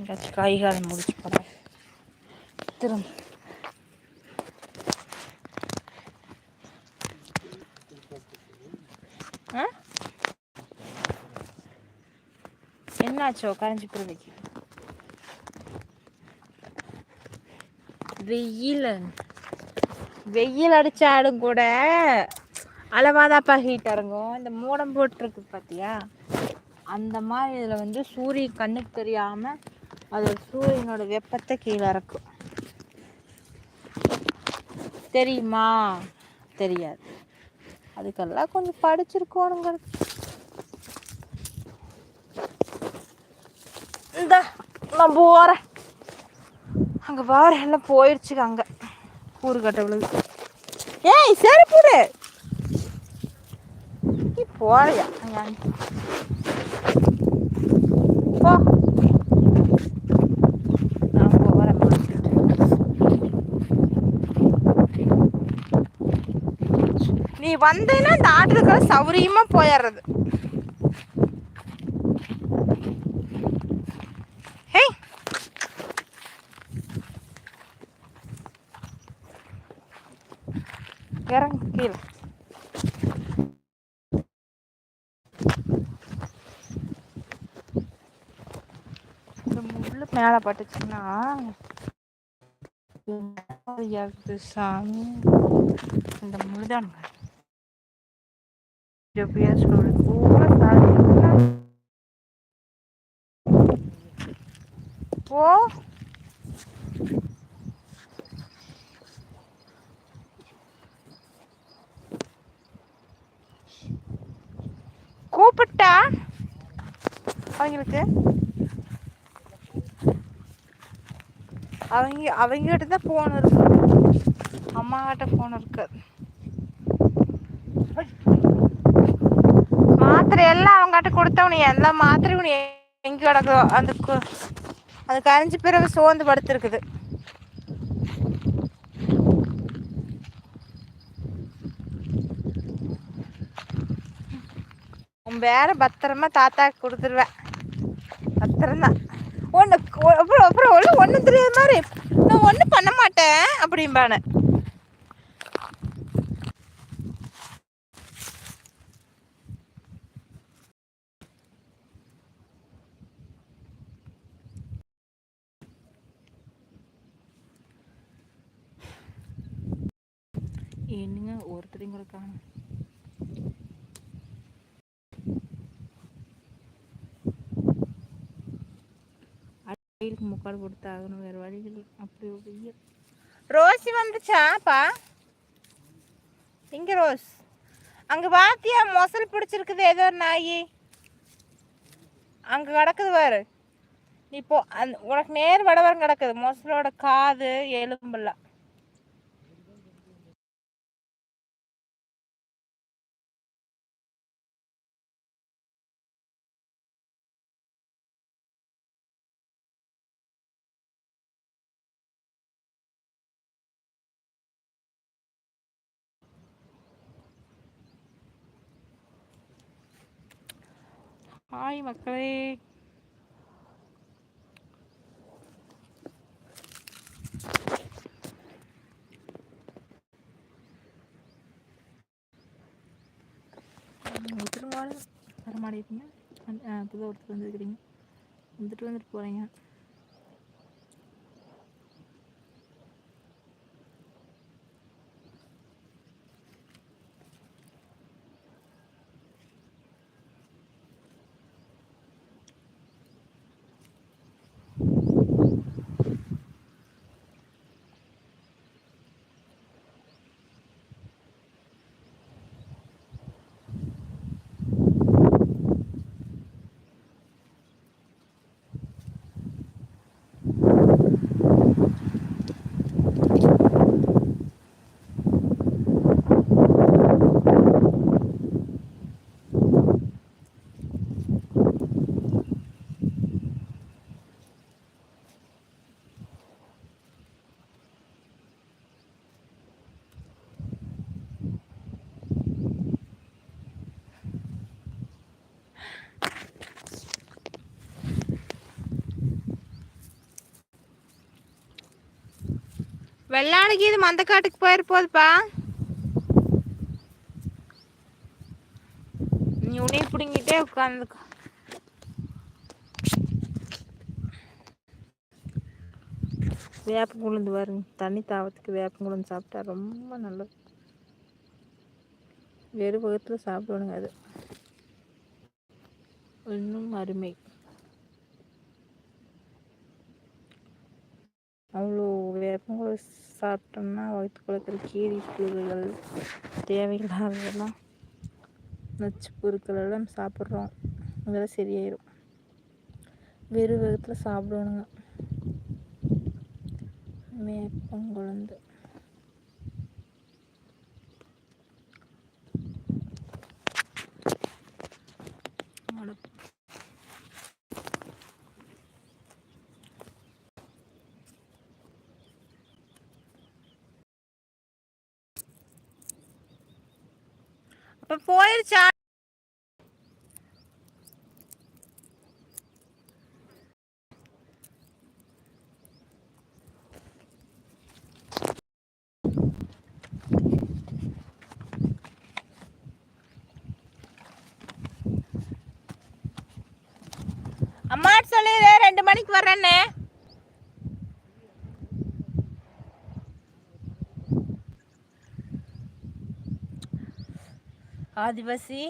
எங்கேயாச்சும் கை காலம் முடிச்சு போகிறேன் திரும்ப. ஆ? என்னாச்சோ கரைஞ்சி போகிறதுக்கு வெயில். வெயில் அடித்தாலும் கூட அளவாதாப்பா ஹீட் இறங்கும். இந்த மூடம் போட்டிருக்கு பார்த்தியா அந்த மாதிரி இதில் வந்து சூரியன் கண்ணுக்கு தெரியாமல் அது சூரியனோட வெப்பத்தை கீழே இறக்கும். தெரியுமா? தெரியாது. அதுக்கெல்லாம் கொஞ்சம் படிச்சிருக்கோனுங்கிறது இந்த நான் போகிறேன் அங்கே பாரு எல்லாம் போயிடுச்சுங்க அங்கே. கூறு கட்டவளுக்கு ஏய் சரி போடு. போறியா? அங்கே போ நான் போகிறேன் நீ வந்தேன்னா இந்த ஆட்டுக்கு சௌரியமா போயிடுறது. ஹே. கீழே. இந்த முள்ளு மேலே பட்டுச்சுன்னா சாமி இந்த முழுதான் பேசுறது பூரா சாதிங்களா போ கூப்பிட்டா அவங்களுக்கு அவங்க அவங்ககிட்ட தான் ஃபோன் இருக்கு அம்மா கிட்ட ஃபோன் இருக்கு மாத்திரை எல்லாம் அவங்ககிட்ட கொடுத்தவனு எல்லா மாத்திரையும் நீ எங்க கிடக்குதோ அந்த கு- அது கரைஞ்சி பிறகு சோர்ந்து படுத்துருக்குது. உன் வேற பத்திரமா தாத்தாக்கு கொடுத்துருவேன். பத்திரம்தான். ஒன்று அப்புறம் அப்புறம் ஒன்றும் தெரியாத மாதிரி நான் ஒன்றும் பண்ண மாட்டேன் அப்படிம்பானு. என்னங்க ஒருத்தரையும் கூட காணும். வெயிலுக்கு முக்காடு கொடுத்து ஆகணும் வேறு வழிகள் அப்படி ஒரு ரோசி வந்துச்சாப்பா? இங்கே ரோஸ். அங்கே பாத்தியா மொசல் பிடிச்சிருக்குது ஏதோ ஒரு நாய். அங்கே கிடக்குது பாரு. இப்போது அந் அந்த உனக்கு நேர் வடவரம் கிடக்குது மொசலோட காது எலும்பெல்லாம் ஹாய் மக்களே. திரும்ப வரமாட்டேங்க புது ஒருத்தர் வந்துருக்கிறீங்க. வந்துட்டு வந்துட்டு போகிறீங்க வெள்ளானுக்கு இது மந்த காட்டுக்கு நீ உன்னைய பிடுங்கிட்டே உட்காந்துக்கோ வேப்பங்குழுந்து வருங்க தண்ணி தாவத்துக்கு வேப்பங்குழுந்து சாப்பிட்டா ரொம்ப நல்லது. வெறும் வகுத்தில் சாப்பிடணுங்க அது. இன்னும் அருமை. அவ்வளோ வேப்பங்குழு சாப்பிட்டோம்னா வயிற்றுக்குள்ள இருக்கிற கீரி புழுகள் தேவையில்லாததெல்லாம் நச்சு பொருட்கள் எல்லாம் சாப்பிட்றோம். இதெல்லாம் சரியாயிடும் வெறும் வகுத்தில் சாப்பிடணுங்க வேப்பங்குழந்து அப்ப போயிருச்சா? அம்மாட்டு சொல்லிடு ரெண்டு மணிக்கு வர்றேன்னு. ஆதிவாசி.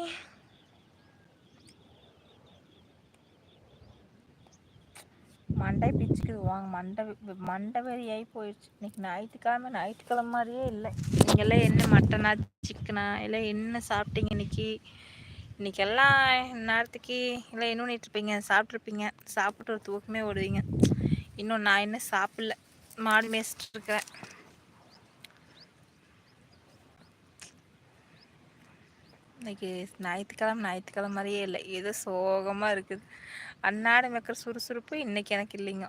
மண்டை பிச்சுக்குது. வாங்க மண்டை மண்டை வெறியாகி போயிடுச்சு இன்னைக்கு ஞாயிற்றுக்கிழமை ஞாயிற்றுக்கிழமை மாதிரியே இல்லை. நீங்கள்லாம் என்ன மட்டனா சிக்கனா இல்லை என்ன சாப்பிட்டீங்க இன்னைக்கு? இன்னைக்கு எல்லாம் நேரத்துக்கு இல்லை என்ன இருப்பீங்க? சாப்பிட்ருப்பீங்க சாப்பிட்டு ஒரு தூக்கமே ஓடுவீங்க. இன்னும் நான் என்ன சாப்பிடல. மாடு மேய்ச்சிட்டு இருக்கிறேன். இன்னைக்கு ஞாயிற்றுக்கிழமை ஞாயிற்றுக்கிழமை மாதிரியே இல்லை. ஏதோ சோகமாக இருக்குது. அன்னாடம் வைக்கிற சுறுசுறுப்பு இன்னைக்கு எனக்கு இல்லைங்க.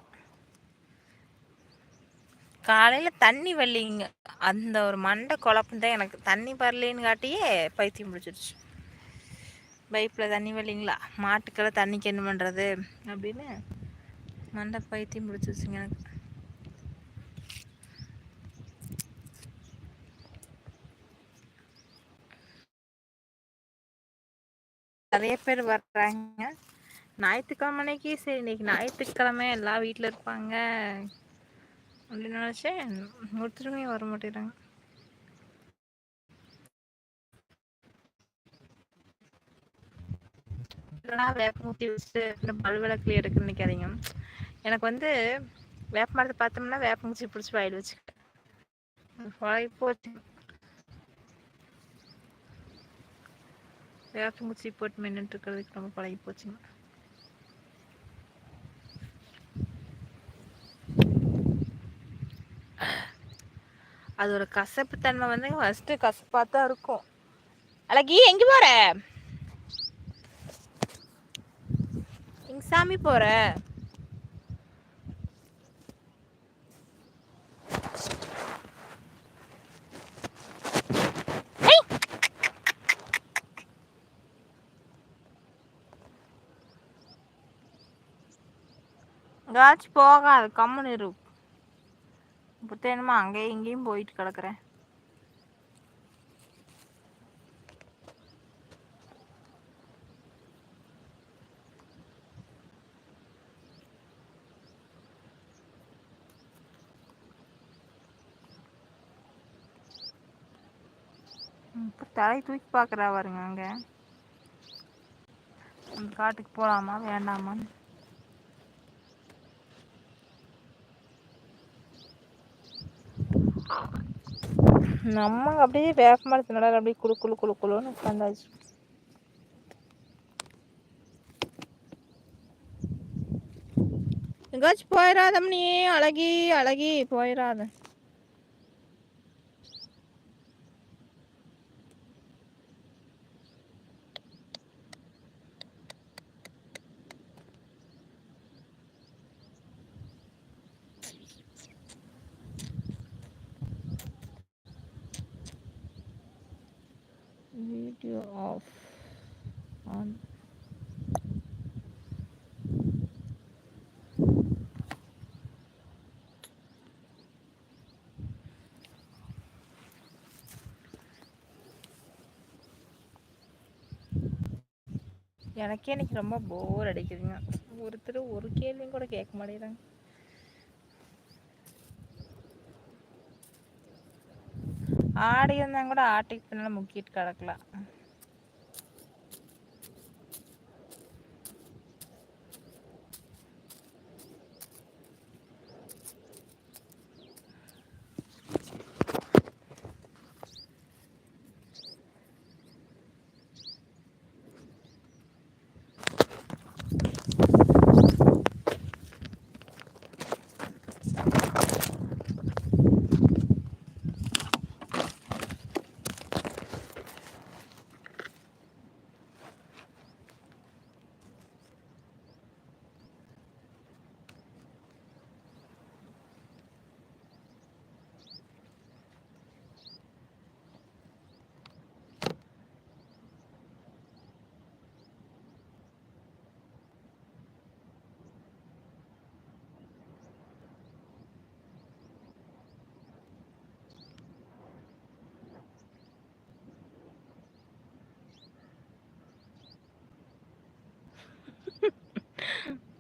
காலையில் தண்ணி வரலிங்க. அந்த ஒரு மண்டை குழப்பம் தான் எனக்கு. தண்ணி வரலேன்னு காட்டியே பைத்தியம் பிடிச்சிருச்சு. பைப்பில் தண்ணி வரலிங்களா? மாட்டுக்கெல்லாம் தண்ணிக்கு என்ன பண்ணுறது அப்படின்னு மண்டை பைத்தியம் பிடிச்சிருச்சுங்க எனக்கு. நிறைய பேர் வர்றாங்க. ஞாயிற்றுக்கிழமை அன்னைக்கு சரி இன்னைக்கு ஞாயிற்றுக்கிழமை எல்லா வீட்டில் இருப்பாங்க. அப்படின்னு நினச்சேன் ஒருத்தருமே வர மாட்டேறாங்க இல்லைனா வேப்பமுத்தி வச்சுட்டு இந்த பல்விளக்குல எடுக்குன்னு நினைக்காதீங்க. எனக்கு வந்து வேப்ப மரத்தை பார்த்தோம்னா வேப்பமூச்சி பிடிச்சி வாயில் வச்சுக்கிட்டேன். போச்சு. வேப்பங்குச்சி போட்டு மென்னுட்டு இருக்கிறதுக்கு ரொம்ப பழகி போச்சுங்க. அதோட கசப்பு தன்மை வந்து ஃபர்ஸ்ட் கசப்பாக தான் இருக்கும். அழகி எங்கே போற? எங்க சாமி போற? எங்காச்சும் போகாது கம்முன்னு இரு. இப்போ அங்கேயும் இங்கேயும் போயிட்டு கிடக்குறேன். தலை தூக்கி பார்க்குறா பாருங்க அங்கே. காட்டுக்கு போகலாமா வேண்டாமான்னு. நம்ம அப்படியே வேப்ப மரத்து நடால அப்படியே குழு குழு குழு குழுன்னு உட்காந்தாச்சு. எங்காச்சும் போயிடாதம் நீ அழகி அழகி போயிடாத வீடியோ ஆஃப் ஆன் எனக்கே இன்னைக்கு ரொம்ப போர் அடிக்குதுங்க. ஒருத்தர் ஒரு கேள்வியும் கூட கேட்க மாட்டேங்கிறாங்க. ஆடி இருந்தால் கூட ஆட்டிக்கு பின்னால் முக்கிட்டு கிடக்கலாம்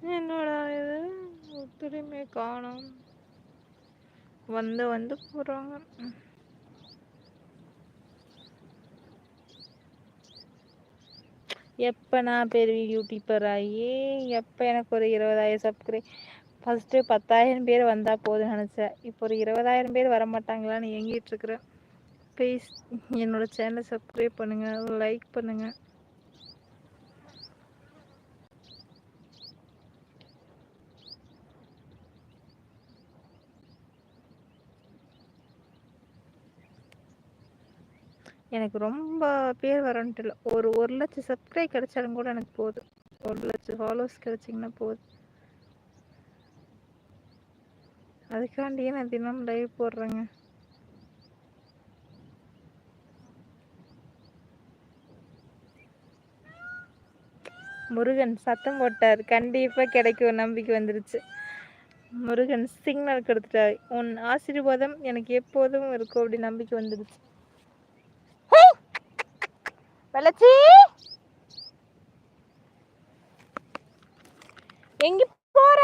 என்னோட இது? ஒத்துழைமை காணோம். வந்து வந்து போகிறாங்க எப்போ நான் பெரிய யூடியூபர் ஆகி எப்போ எனக்கு ஒரு இருபதாயிரம் சப்ஸ்கிரைப் ஃபஸ்ட்டு பத்தாயிரம் பேர் வந்தால் போதும் நினச்சேன். இப்போ ஒரு இருபதாயிரம் பேர் வர மாட்டாங்களான்னு ஏங்கிட்டு இருக்கிறேன். ப்ளீஸ் என்னோட சேனலை சப்ஸ்கிரைப் பண்ணுங்கள் லைக் பண்ணுங்கள் எனக்கு ரொம்ப பேர் வரன்ட்டு இல்லை. ஒரு ஒரு லட்சம் சப்ஸ்கிரைப் கிடைச்சாலும் கூட எனக்கு போதும். ஒரு லட்சம் ஃபாலோவர்ஸ் கிடைச்சிங்கன்னா போதும். அதுக்காண்டியே நான் தினம் லைவ் போடுறேங்க. முருகன் சத்தம் போட்டார். கண்டிப்பா கிடைக்கும். நம்பிக்கை வந்துருச்சு. முருகன் சிக்னல் கொடுத்துட்டார். உன் ஆசீர்வாதம் எனக்கு எப்போதும் இருக்கும். அப்படி நம்பிக்கை வந்துருச்சு. வெள்ளச்சி எங்க போற?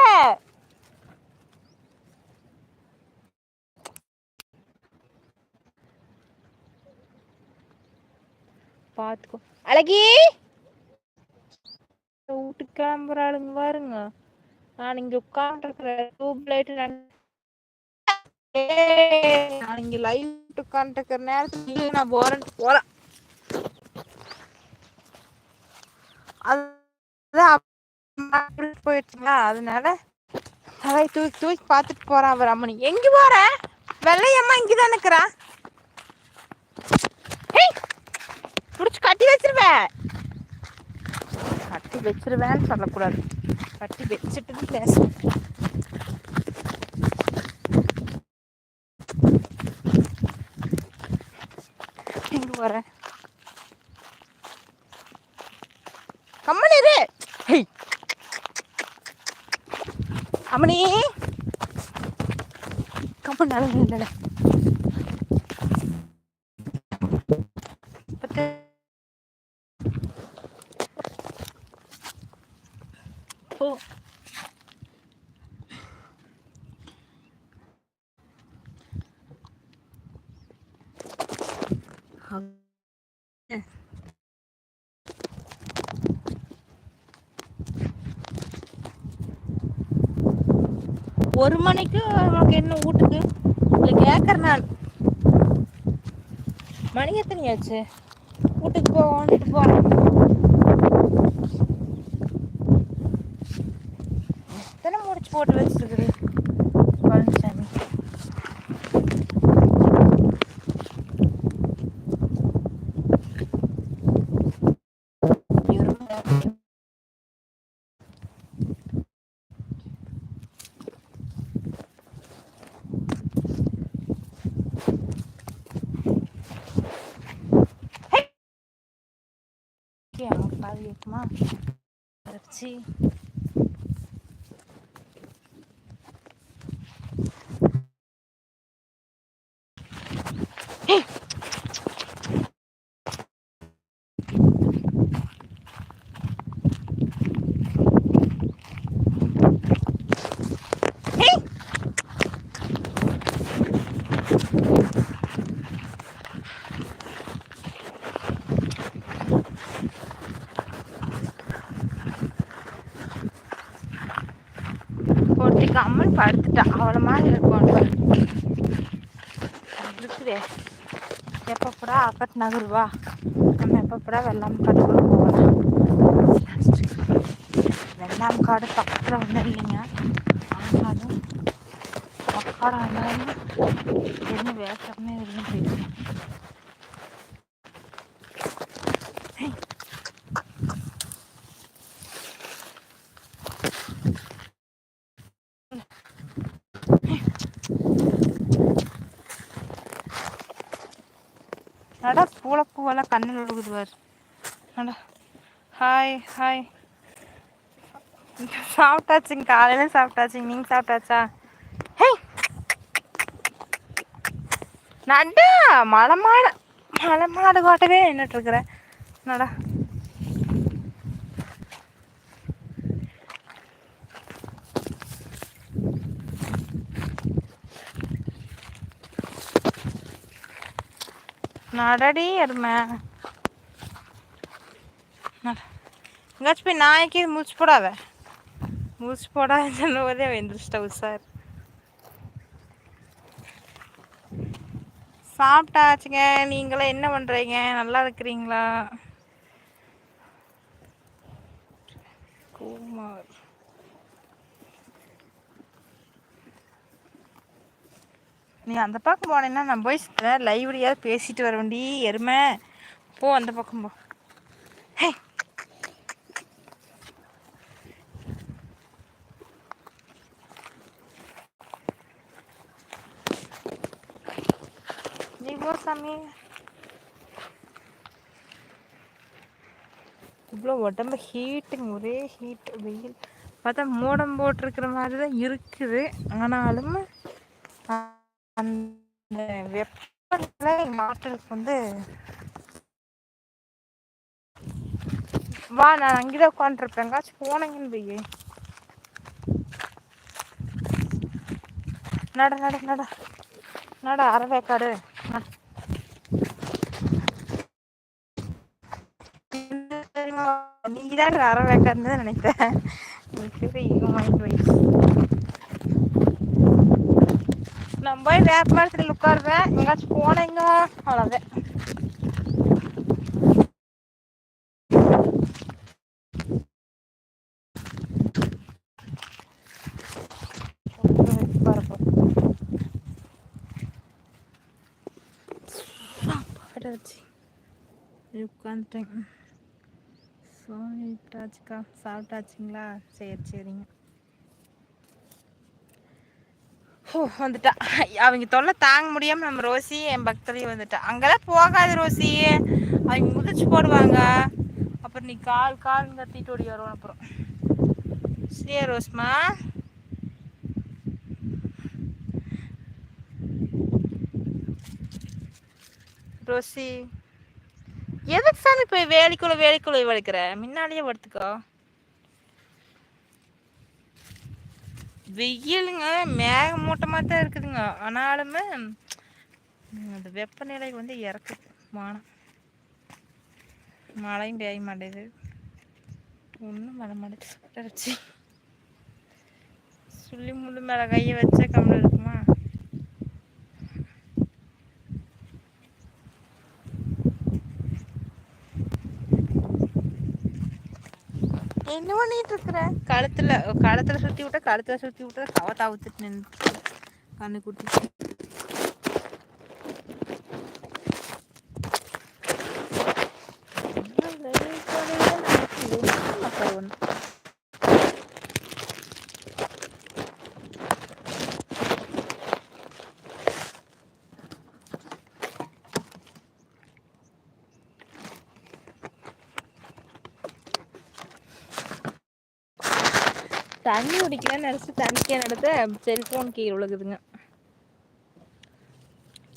பாத்துக்கோ. அழகி! வீட்டுக்கு கிளம்புறாளுங்க பாருங்க. நான் இங்க உட்காந்துருக்கிற டியூப் லைட் நான் இங்க லைட் உட்காந்துருக்கிற நேரத்துல நான் போறேன்ட்டு போறேன். போயிடுச்சுங்களா? அதனால தலை தூக்கி தூக்கி பார்த்துட்டு போறான் அவர் அம்மனி எங்க போற? வெள்ளையம்மா இங்கதான் நிக்கிறா. புடிச்சு கட்டி வச்சிருவேன் கட்டி வச்சிருவேன்னு சொல்லக்கூடாது. கட்டி வச்சுட்டு பேச எங்க போறேன் கம்மன் இரு ஹேய் அம்மனி கம்மன் ஒரு மணிக்கு உனக்கு என்ன வீட்டுக்கு? இல்லை கேட்குறேன் நான் மணி எத்தனையாச்சு? வீட்டுக்கு போ போகிறேன் எத்தனை முடிச்சு போட்டு வச்சுருக்குது பழனிசாமி அவங்க பாதி இருக்குமா அரைச்சி கம்மல் படுத்துட்டா அவளை மாதிரி இருக்கும் இருக்குதே எப்பப்படா அக்கட் நகருவா. நம்ம எப்பப்படா வெள்ளாம் காட்டுக்குள்ள போகலாம். வெள்ளாம் காடு பக்கத்தில் ஒன்றும் இல்லைங்க ஆனாலும் மக்காடு ஆனாலும் என்ன வேசமே இருந்து தெரியும் நடா பூல பூவெல்லாம் கண்ணில் விழுகுது பாரு. நடா ஹாய் ஹாய் சாப்பிட்டாச்சுங்க காலையில் சாப்பிட்டாச்சுங்க நீங்கள் சாப்பிட்டாச்சா? ஹே! நடா மலை மாடு மலை மாடு காட்டவே நின்றுட்டுருக்குறேன் நடா நடடி எருமை எங்காச்சும் போய் நாய்க்கு மூச்சு போடாத முடிச்சு போடாத சொல்லுவதே வெந்துருச்சிட்ட உஷார் சாப்பிட்டாச்சுங்க நீங்களே என்ன பண்ணுறீங்க நல்லா இருக்கிறீங்களா குமார் நீ அந்த பக்கம் போனேன்னா நான் போய் லைவ்லையாவது பேசிட்டு வர வேண்டி எருமை. போ அந்த பக்கம் போ. ஹே. நீ போ சாமி. இவ்வளோ உடம்பு ஹீட்டுங்க ஒரே ஹீட் வெயில். பார்த்தா மூடம் போட்டிருக்கிற மாதிரி தான் இருக்குது. ஆனாலும் அந்த வெப்பநிலை மாற்றத்துக்கு வந்து வா நான் அங்கேதான் உட்காந்துருப்பேன் எங்காச்சும் போனீங்கன்னு போய் நட நட நட. நட அரவேக்காடு நீ தான் அறவேக்காடுன்னு நினைத்தேன் மைண்ட் வைஸ் நான் போய் வேப்ப மரத்தில் உட்காருவேன் எங்காச்சும் போனேங்க அவ்வளோதான் உட்காந்துட்டேங்க சாப்பிட்டாச்சுக்கா சாப்பிட்டாச்சுங்களா? சரி சரிங்க. ஓ வந்துட்டா. அவங்க தொல்லை தாங்க முடியாமல் நம்ம ரோசி என் பக்தரையும் வந்துட்டா. அங்கெல்லாம் போகாது ரோசி. அவங்க முதிச்சு போடுவாங்க. அப்புறம் நீ கால் கால் கத்திட்டு ஓடி வருவோம் அப்புறம். சரியா ரோஸ்மா? ரோசி. எதுக்கு சாமி போய் வேலைக்குள்ள வேலைக்குள்ள வளைக்கிற முன்னாடியே படுத்துக்கோ. வெயிலுங்க மேகமூட்டமாக தான் இருக்குதுங்க. ஆனாலுமே அந்த வெப்பநிலை வந்து இறக்குது வானம். மழையும் பெய்ய மாட்டேது. ஒன்றும் மழை மாட்டேது. சுள்ளி முள்ளு மேலே கையை வச்சா கம்மல் இருக்குமா என்ன பண்ணிட்டு இருக்கிற? கழுத்துல கழுத்துல சுத்தி விட்ட கழுத்துல சுத்தி விட்ட கவத்தா ஊத்துட்டு நின்று கண்ணு குட்டி தண்ணி குடிக்கலன்னு நினச்சி தண்ணிக்கே நடத்த செல்ஃபோன் கீழே விழுகுதுங்க.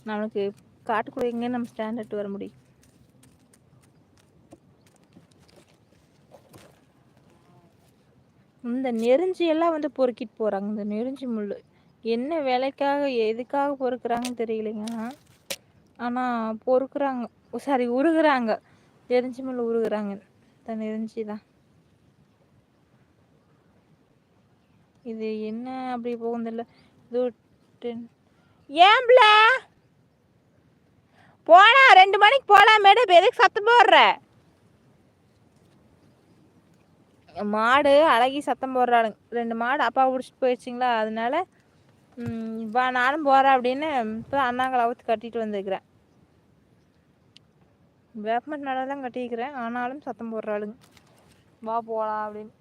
நம்மளுக்கு காட்டுக்குள்ளே எங்கே நம்ம ஸ்டாண்டர்ட் வர முடியும். இந்த நெருஞ்சியெல்லாம் வந்து பொறுக்கிட்டு போகிறாங்க இந்த நெருஞ்சி முள் என்ன வேலைக்காக எதுக்காக பொறுக்கிறாங்கன்னு தெரியலைங்க. ஆனால் பொறுக்குறாங்க. சாரி உருகுறாங்க. நெருஞ்சி முள் உருகுறாங்க. இந்த நெருஞ்சி தான். இது என்ன? அப்படி போகுதில்ல இது டென் ஏன்ப்ல போனா ரெண்டு மணிக்கு போலாம் மேடம் எதுக்கு சத்தம் போடுற? மாடு அழகி சத்தம் போடுறாளுங்க. ரெண்டு மாடு அப்பா பிடிச்சிட்டு போயிடுச்சிங்களா? அதனால வா நானும் போகிறேன் அப்படின்னு இப்போ அண்ணாங்களை அவுத்து கட்டிட்டு வந்துருக்கிறேன். வேப்பமட் நடலாம் கட்டிக்கிறேன் ஆனாலும் சத்தம் போடுறாளுங்க. வா போகலாம் அப்படின்னு.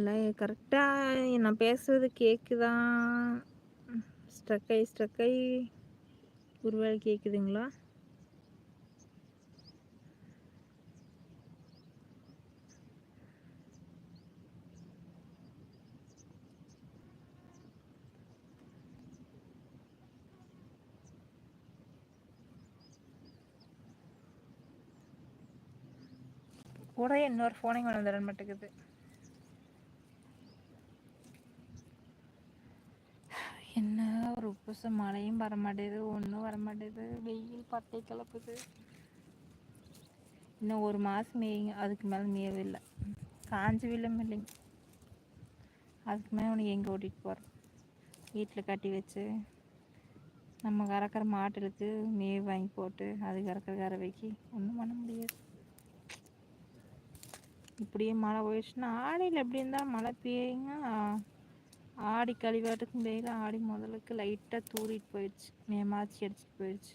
இல்லை. கரெக்டாக நான் பேசுறது கேட்குதா ஸ்ட்ரக்கை ஸ்ட்ரக்கை ஒருவேளை கேட்குதுங்களா கூட இன்னொரு ஃபோனையும் கொண்டு வந்துட மாட்டேங்குது என்ன ஒரு மழையும் வர மாட்டேது ஒன்றும் வர மாட்டேது வெயில் பட்டை கிளப்புது. இன்னும் ஒரு மாதம் மேயுங்க அதுக்கு மேலே மேயவில்லை. காஞ்சி வில்லும் இல்லைங்க. அதுக்கு மேலே உனக்கு எங்கே ஓட்டிகிட்டு போகிறோம் வீட்டில் கட்டி வச்சு நம்ம கறக்கிற மாட்டுக்கு மேய் வாங்கி போட்டு அது கறக்கிற கறவைக்கு ஒன்றும் பண்ண முடியாது. இப்படியே மழை போயிடுச்சுன்னா ஆடையில் எப்படி இருந்தால் மழை பெய்யுங்க. ஆடி கழிவாட்டுக்கும் பெய்யல ஆடி முதலுக்கு லைட்டாக தூரிட்டு போயிடுச்சு. மேமாச்சி அடிச்சுட்டு போயிடுச்சு.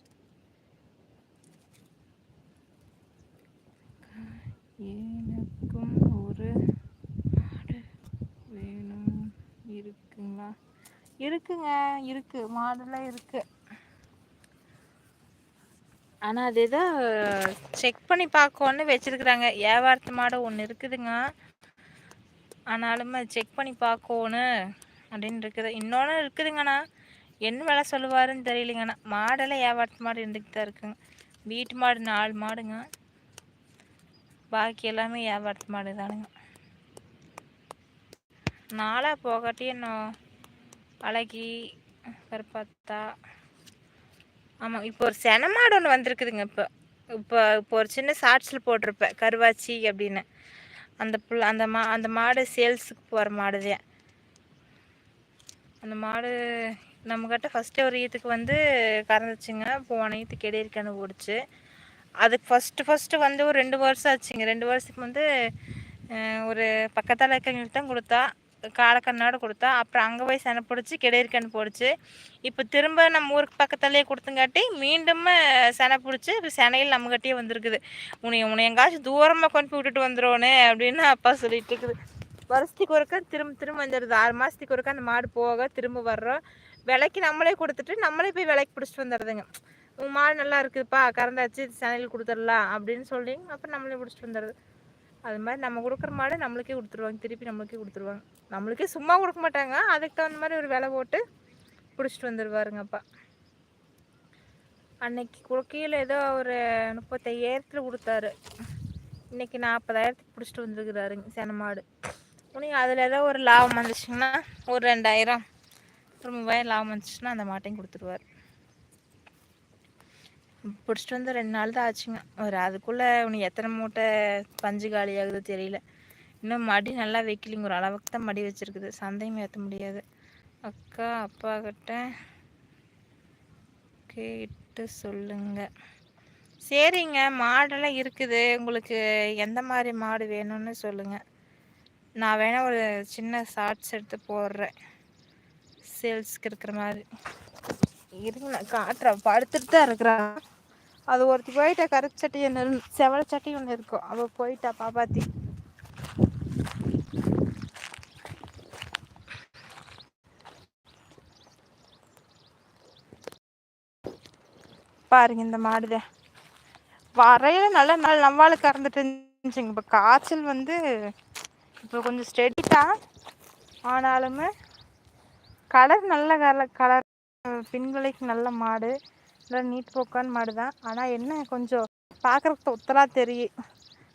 எனக்கும் ஒரு மாடு வேணும். இருக்குங்களா? இருக்குங்க இருக்கு. மாடெல்லாம் இருக்கு. ஆனால் அது ஏதோ செக் பண்ணி பார்க்கணுன்னு வச்சுருக்குறாங்க. வியாபாரத்து மாடு ஒன்று இருக்குதுங்க. ஆனாலும் செக் பண்ணி பார்க்கணும் அப்படின்னு இருக்குது. இன்னொன்று இருக்குதுங்கண்ணா. என்ன வேலை சொல்லுவாருன்னு தெரியலைங்கண்ணா. மாடெல்லாம் வியாபாரத்து மாடு இருந்துக்கிட்டு தான் இருக்குங்க. வீட்டு மாடு நாலு மாடுங்க. பாக்கி எல்லாமே வியாபாரத்து மாடு தானுங்க. நாளாக போகாட்டி இன்னும் அழகி கருப்பாத்தா. ஆமாம் இப்போ ஒரு சென மாடு ஒன்று வந்திருக்குதுங்க இப்போ. இப்போ இப்போ ஒரு சின்ன ஷார்ட்ஸில் போட்டிருப்பேன். கருவாச்சி அப்படின்னு. அந்த புள்ள அந்த மா அந்த மாடு சேல்ஸுக்கு போகிற மாடுதான். அந்த மாடு நம்மக்கிட்ட ஃபஸ்ட்டு ஒரு ஈத்துக்கு வந்து கறந்துச்சுங்க. போன ஈத்து கெடியிருக்கேன்னு ஓடிச்சு. அதுக்கு ஃபஸ்ட்டு ஃபஸ்ட்டு வந்து ஒரு ரெண்டு வருஷம் ஆச்சுங்க. ரெண்டு வருஷத்துக்கு வந்து ஒரு பக்கத்தில் இருக்கவங்களுக்கு தான் கொடுத்தா காலக்கண்ணாடு கொடுத்தா அப்புறம் அங்கே போய் செனை பிடிச்சி கிடையிருக்கன்னு போடுச்சு. இப்போ திரும்ப நம்ம ஊருக்கு பக்கத்துலேயே கொடுத்தங்காட்டி மீண்டும் செனை பிடிச்சி இப்போ செனையில் நம்மகிட்டயே வந்திருக்குது. உன்னை உன்னை எங்காச்சும் தூரமாக கொண்டு போய் விட்டுட்டு வந்துடுவோன்னு அப்படின்னு அப்பா சொல்லிட்டு இருக்குது. வருஷத்துக்கு ஒருக்கா திரும்ப திரும்ப வந்துடுது. ஆறு மாதத்துக்கு ஒருக்கா அந்த மாடு போக திரும்ப வர்றோம். விலைக்கு நம்மளே கொடுத்துட்டு நம்மளே போய் விலைக்கு பிடிச்சிட்டு வந்துடுதுங்க. உங்கள் மாடு நல்லா இருக்குதுப்பா கறந்தாச்சு செனையில் கொடுத்துடலாம் அப்படின்னு சொல்லி அப்புறம் நம்மளே பிடிச்சிட்டு வந்துடுது. அது மாதிரி நம்ம கொடுக்குற மாடு நம்மளுக்கே கொடுத்துருவாங்க. திருப்பி நம்மளுக்கே கொடுத்துருவாங்க. நம்மளுக்கே சும்மா கொடுக்க மாட்டாங்க. அதுக்கு தகுந்த மாதிரி ஒரு விலை போட்டு பிடிச்சிட்டு வந்துடுவாருங்கப்பா அன்னைக்கு குறுக்கையில் ஏதோ ஒரு முப்பத்தையாயிரத்தில் கொடுத்தாரு. இன்றைக்கி நாற்பதாயிரத்துக்கு பிடிச்சிட்டு வந்துருக்குறாருங்க சென மாடு. உனக்கு அதில் ஏதோ ஒரு லாபம் வந்துச்சுங்கன்னா ஒரு ரெண்டாயிரம் ஒரு மூவாயிரம் லாபம் வந்துச்சுன்னா அந்த மாட்டையும் கொடுத்துருவார். பிடிச்சிட்டு வந்து ரெண்டு நாள் தான் ஆச்சுங்க. ஒரு அதுக்குள்ளே உனக்கு எத்தனை மூட்டை பஞ்சு காலி ஆகுது தெரியல. இன்னும் மடி நல்லா வைக்கலிங்க. ஒரு அளவுக்கு தான் மடி வச்சுருக்குது. சந்தையும் ஏற்ற முடியாது. அக்கா அப்பா கிட்ட கேட்டு சொல்லுங்க. சரிங்க மாடெல்லாம் இருக்குது. உங்களுக்கு எந்த மாதிரி மாடு வேணும்னு சொல்லுங்கள் நான் வேணால் ஒரு சின்ன ஷார்ட்ஸ் எடுத்து போடுறேன். சேல்ஸ்க்கு இருக்கிற மாதிரி. இருங்க நான் காட்டுறேன். படுத்துட்டு தான் இருக்கிறான் அது ஒருத்தி போயிட்டா கருப்பு சட்டி ஒன்று செவல சட்டி ஒன்று இருக்கும். அவள் போயிட்டா பாப்பாத்தி. பாருங்க இந்த மாடுதே. வரையில நல்ல நாள் நம்மளுக்கு கறந்துட்டு இருந்துச்சுங்க. இப்போ காய்ச்சல் வந்து இப்போ கொஞ்சம் ஸ்டெடி தான். ஆனாலுமே கலர் நல்ல கலர் கலர் பின்விலைக்கு நல்ல மாடு. நல்லா நீட் போக்கான மாடு தான் ஆனால் என்ன கொஞ்சம் பார்க்குறதுக்கு ஒத்தலாக தெரியும்.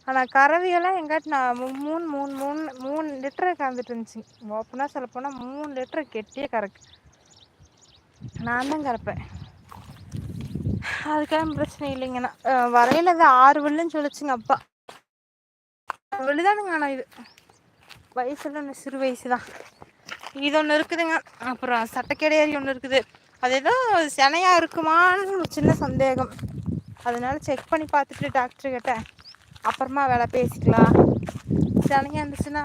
ஆனால் கறவையெல்லாம் எங்காட்டி நான் மூணு மூணு மூணு மூணு லிட்டரு கறந்துட்டு இருந்துச்சு. ஓப்பனாக சொல்ல போனால் மூணு லிட்டரு கெட்டியே கறக்கு. நான் தான் கறப்பேன். அதுக்கெல்லாம் பிரச்சனை இல்லைங்கண்ணா. வரையில் அது ஆறு வில்லுன்னு சொல்லிச்சுங்க அப்பா. விழுதானுங்க ஆனால் இது. வயசுல சிறு வயசு தான் இது ஒன்று இருக்குதுங்க. அப்புறம் சட்டக்கேடையறி ஒன்று இருக்குது. அது ஏதோ செனையா இருக்குமான்னு ஒரு சின்ன சந்தேகம். அதனால செக் பண்ணி பார்த்துட்டு டாக்டர் கிட்ட அப்புறமா வேலை பேசிக்கலாம். சினையாக இருந்துச்சுன்னா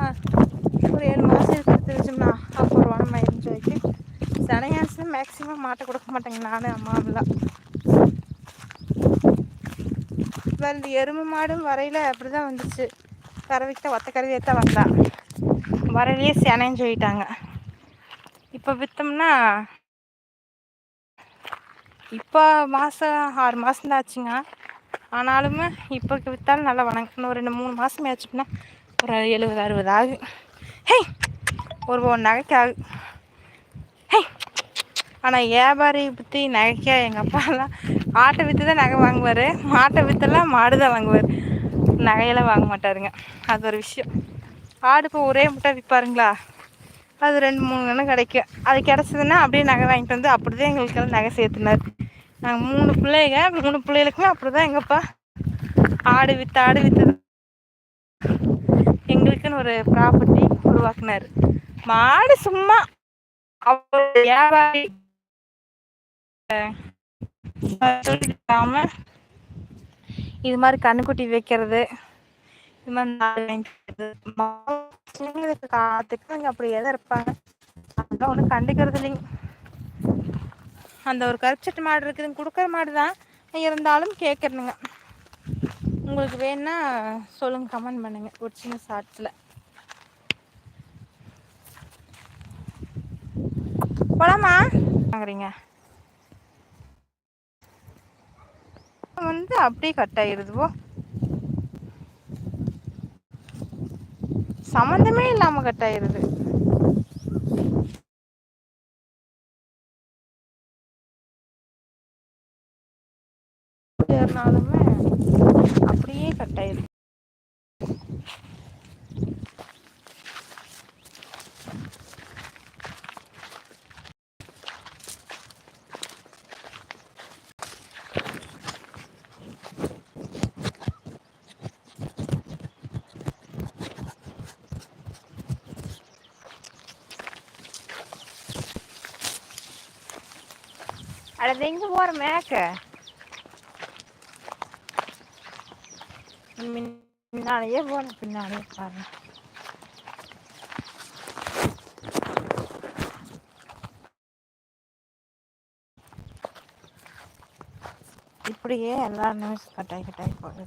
ஒரு ஏழு மாதம் இருக்கிறது வச்சோம்னா அப்போ ஒரு வாரம் ஆயிருந்து இருந்துச்சுன்னா மேக்ஸிமம் மாட்டை கொடுக்க மாட்டேங்க நானும் அம்மாவெல்லாம் இந்த எருமை மாடும் வரையில் அப்படி தான் வந்துச்சு. கறவிக்கிட்ட ஒத்த கறவையே தான் வந்தான் வரையிலேயே சேனைன்னு சொல்லிட்டாங்க. இப்போ விற்றோம்னா இப்போ மாதம் ஆறு மாதம் தான் ஆச்சுங்க. ஆனாலுமே இப்போ விற்றாலும் நல்லா வணங்க இன்னும் ரெண்டு மூணு மாதம் ஆச்சுன்னா ஒரு எழுபது அறுபது ஆகுது. ஹே ஒரு ஒரு நகைக்கு ஆகு ஹே ஆனால் வியாபாரி பற்றி நகைக்கா எங்கள் அப்பாலாம் ஆட்டை விற்று தான் நகை வாங்குவார். மாட்டை விற்றுலாம் மாடு தான் வாங்குவார். நகையெல்லாம் வாங்க மாட்டாருங்க. அது ஒரு விஷயம். ஆடு இப்போ ஒரே முட்டை விற்பாருங்களா? அது ரெண்டு மூணு கணம் கிடைக்கும். அது கிடச்சதுன்னா அப்படியே நகை வாங்கிட்டு வந்து அப்படி தான் எங்களுக்கெல்லாம் நகை சேர்த்துனார். நாங்கள் மூணு பிள்ளைங்க மூணு பிள்ளைகளுக்குமே அப்படி தான் எங்கப்பா. ஆடு விற்று ஆடு விற்று எங்களுக்குன்னு ஒரு ப்ராப்பர்ட்டி உருவாக்குனார். மாடு சும்மா அவர் வியாபாரி. இது மாதிரி கண்ணுக்குட்டி வைக்கிறது இது மாதிரி காத்துக்கு அப்படி எதை இருப்பாங்க. அதெல்லாம் ஒன்றும் கண்டுக்கிறது இல்லைங்க. அந்த ஒரு கருப்பு மாடு இருக்குதுங்க கொடுக்குற மாடு தான். இருந்தாலும் கேட்குறனுங்க. உங்களுக்கு வேணுன்னா சொல்லுங்க கமெண்ட் பண்ணுங்க. ஒரு சின்ன ஷார்ட்ஸில் போலாமா? வாங்குறீங்க. வந்து அப்படியே கட் ஆயிருதுவோ சம்மந்தமே இல்லாம கட் ஆயிடுது ஏறினாலுமே அப்படியே கட் ஆயிடுது அட எங்க போற மேக்க முன்னாலேயே போன பின்னாலேயே பாருங்க இப்படியே எல்லா நிமிஷம் கட்டாய் கட்டாய் போகுது